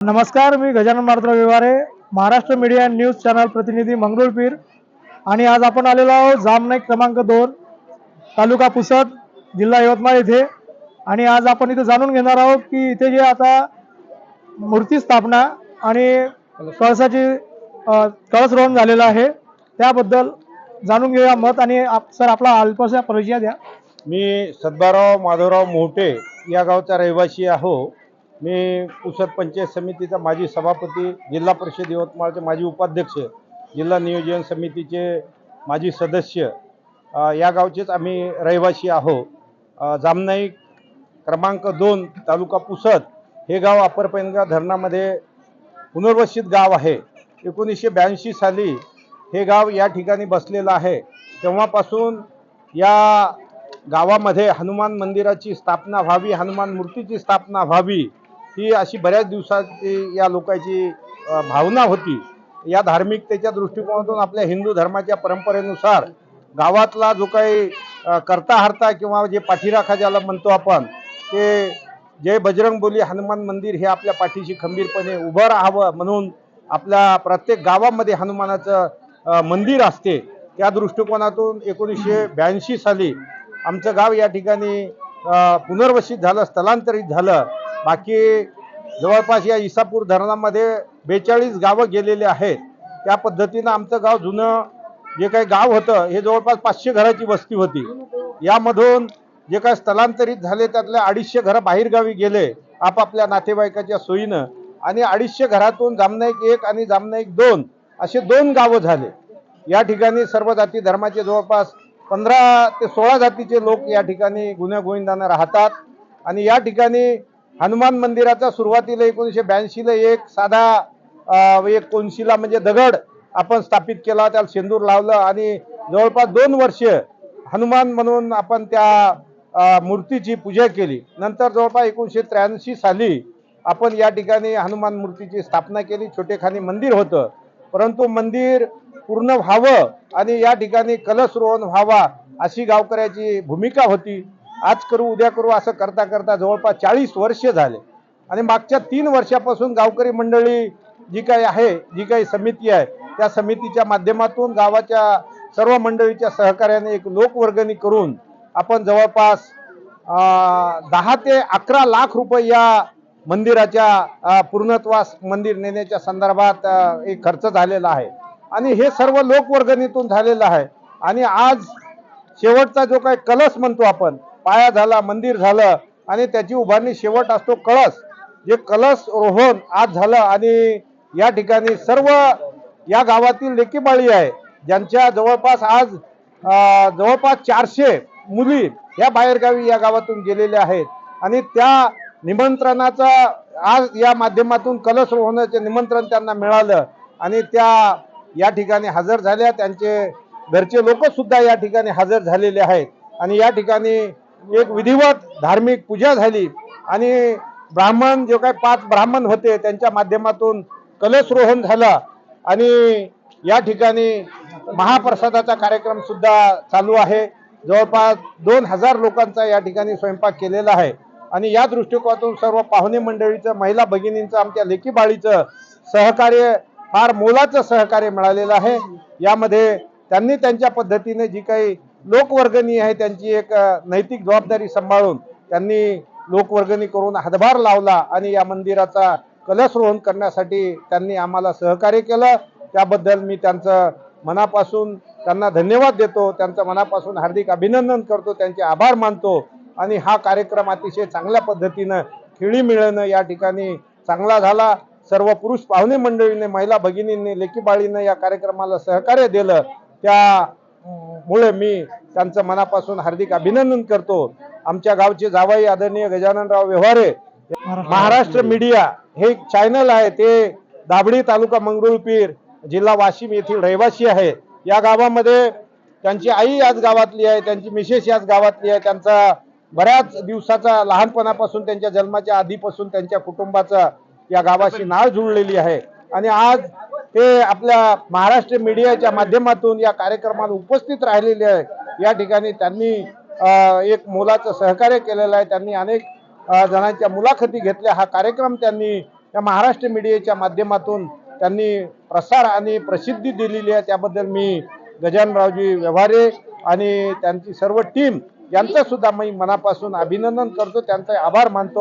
नमस्कार मी Gajanan Marutrao Vyavahare Maharashtra media news channel प्रतिनिधी मंगरुळपीर आणि आज आपण आलेलो आहोत जामनाईक क्रमांक दोन तालुका पुसद जिल्हा यवतमाळ इथे. आणि आज आपण इथे जाणून घेणार आहोत की इथे जे आता मूर्ती स्थापना आणि कळसाची अ, कळसरोहण झालेलं आहे त्याबद्दल जाणून घेऊया मत. आणि आप- सर आपला अल्पसा परिचय द्या. मी सद्भाराव माधवराव मोहटे या गावचा रहिवासी आहो. मी पुसद पंचायत समितीचा माजी सभापती जिल्हा परिषद यवतमाळचे माजी उपाध्यक्ष जिल्हा नियोजन समितीचे माजी सदस्य या गावचेच आम्ही रहिवासी आहो. जामनाई क्रमांक दोन तालुका पुसद हे गाव अपर पैनगा धरणामध्ये पुनर्वसित गाव आहे. एकोणीसशे ब्याऐंशी साली हे गाव या ठिकाणी बसलेलं आहे. तेव्हापासून या गावामध्ये हनुमान मंदिराची स्थापना व्हावी हनुमान मूर्तीची स्थापना व्हावी ही अशी बऱ्याच दिवसाची या लोकांची भावना होती. या धार्मिकतेच्या दृष्टिकोनातून आपल्या हिंदू धर्माच्या परंपरेनुसार गावातला जो काही करता हरता किंवा जे पाठीराखा ज्याला म्हणतो आपण ते जय बजरंगबोली हनुमान मंदिर हे आपल्या पाठीशी खंबीरपणे उभं राहावं म्हणून आपल्या प्रत्येक गावामध्ये हनुमानाचं मंदिर असते. त्या दृष्टिकोनातून एकोणीसशे ब्याऐंशी साली आमचं गाव या ठिकाणी पुनर्वसित झालं स्थलांतरित झालं. बाकी जवळपास या इसापूर धरणामध्ये बेचाळीस गावं गेलेले आहेत. त्या पद्धतीनं आमचं गाव जुनं जे काही गाव होतं हे जवळपास पाचशे घराची वस्ती होती. यामधून जे काय स्थलांतरित झाले त्यातले अडीचशे घरं बाहेरगावी गेले आपापल्या नातेवाईकाच्या सोयीनं. आणि अडीचशे घरातून जामनाईक एक आणि जामनाईक दोन असे दोन गावं झाले. या ठिकाणी सर्व जाती धर्माचे जवळपास पंधरा ते सोळा जातीचे लोक या ठिकाणी गुन्ह्यागोविंदांना राहतात. आणि या ठिकाणी हनुमान मंदिराचा सुरुवातीला एकोणीसशे ब्याऐंशीला एक साधा एक कोनशिला म्हणजे दगड आपण स्थापित केला त्याला शेंदूर लावलं आणि जवळपास दोन वर्ष हनुमान म्हणून आपण त्या मूर्तीची पूजा केली. नंतर जवळपास एकोणीसशे त्र्याऐंशी साली आपण या ठिकाणी हनुमान मूर्तीची स्थापना केली. छोटेखानी मंदिर होतं. परंतु मंदिर पूर्ण व्हावं आणि या ठिकाणी कलश कलशरोहण व्हावा अशी गावकऱ्याची भूमिका होती. आज करू उद्या करू असं करता करता जवळपास चाळीस वर्ष झाले. आणि मागच्या तीन वर्षापासून गावकरी मंडळी जी काही आहे जी काही समिती आहे त्या समितीच्या माध्यमातून गावाच्या सर्व मंडळीच्या सहकार्याने एक लोकवर्गणी करून आपण जवळपास दहा ते अकरा लाख रुपये या मंदिराच्या पूर्णत्वास मंदिर नेण्याच्या संदर्भात एक खर्च झालेला आहे. आणि हे सर्व लोकवर्गणीतून झालेलं आहे. आणि आज शेवटचा जो काही कलश म्हणतो आपण पाया झाला मंदिर झालं आणि त्याची उभारणी शेवट असतो कळस. जे कलश रोहन आज झालं आणि या ठिकाणी सर्व या गावातील लेकीबाळी आहे. ज्यांच्या जवळपास आज जवळपास चारशे मुली या बाहेरगावी या गावातून गेलेल्या आहेत. आणि त्या निमंत्रणाचा आज या माध्यमातून कलश रोवण्याचे निमंत्रण त्यांना मिळालं. आणि त्या या ठिकाणी हजर झाल्या. त्यांचे घरचे लोकसुद्धा या ठिकाणी हजर झालेले आहेत. आणि या ठिकाणी एक विधिवत धार्मिक पूजा झाली आणि ब्राह्मण जे काही पाच ब्राह्मण होते त्यांच्या माध्यमातून कलशरोहण झालं आणि या ठिकाणी महाप्रसादाचा कार्यक्रम सुद्धा चालू आहे. जवळपास दोन हजार लोकांचा या ठिकाणी स्वयंपाक केलेला आहे. आणि या दृष्टिकोनातून सर्व पाहुणे मंडळीचं महिला भगिनींचं आमच्या लेखीबाळीचं सहकार्य फार मोलाचं सहकार्य मिळालेलं आहे. यामध्ये त्यांनी त्यांच्या पद्धतीने जी काही लोकवर्गणी आहे त्यांची एक नैतिक जबाबदारी सांभाळून त्यांनी लोकवर्गणी करून हातभार लावला आणि या मंदिराचा कलशरोहण करण्यासाठी त्यांनी आम्हाला सहकार्य केलं. त्याबद्दल मी त्यांचं मनापासून त्यांना धन्यवाद देतो. त्यांचं मनापासून हार्दिक अभिनंदन करतो. त्यांचे आभार मानतो. आणि हा कार्यक्रम अतिशय चांगल्या पद्धतीनं खेळी मिळणं या ठिकाणी चांगला झाला. सर्व पुरुष पाहुणे मंडळीने महिला भगिनींनी लेकीबाळीनं या कार्यक्रमाला सहकार्य दिलं. त्या मुळे मी त्यांचं मनापासून हार्दिक अभिनंदन करतो. आमच्या गावचे जावाई आदरणीय गजाननराव व्यवहारे महाराष्ट्र मीडिया हे चॅनल आहे ते दाभडी तालुका मंगरुळपीर जिल्हा वाशिम येथील रहिवासी आहे. या गावामध्ये त्यांची आई याच गावातली आहे त्यांची मिसेस याच गावातली आहे त्यांचा बऱ्याच दिवसाचा लहानपणापासून त्यांच्या जन्माच्या आधीपासून त्यांच्या कुटुंबाचा या गावाशी नाळ जुळलेली आहे. आणि आज ते आपल्या महाराष्ट्र मीडियाच्या माध्यमातून या कार्यक्रमाला उपस्थित राहिलेले आहे या ठिकाणी त्यांनी एक मोलाचं सहकार्य केलेलं आहे. त्यांनी अनेक जणांच्या मुलाखती घेतल्या. हा कार्यक्रम त्यांनी या महाराष्ट्र मीडियाच्या माध्यमातून त्यांनी प्रसार आणि प्रसिद्धी दिलेली आहे. त्याबद्दल मी गजानरावजी व्यवहारे आणि त्यांची सर्व टीम यांचं सुद्धा मी मनापासून अभिनंदन करतो. त्यांचा आभार मानतो.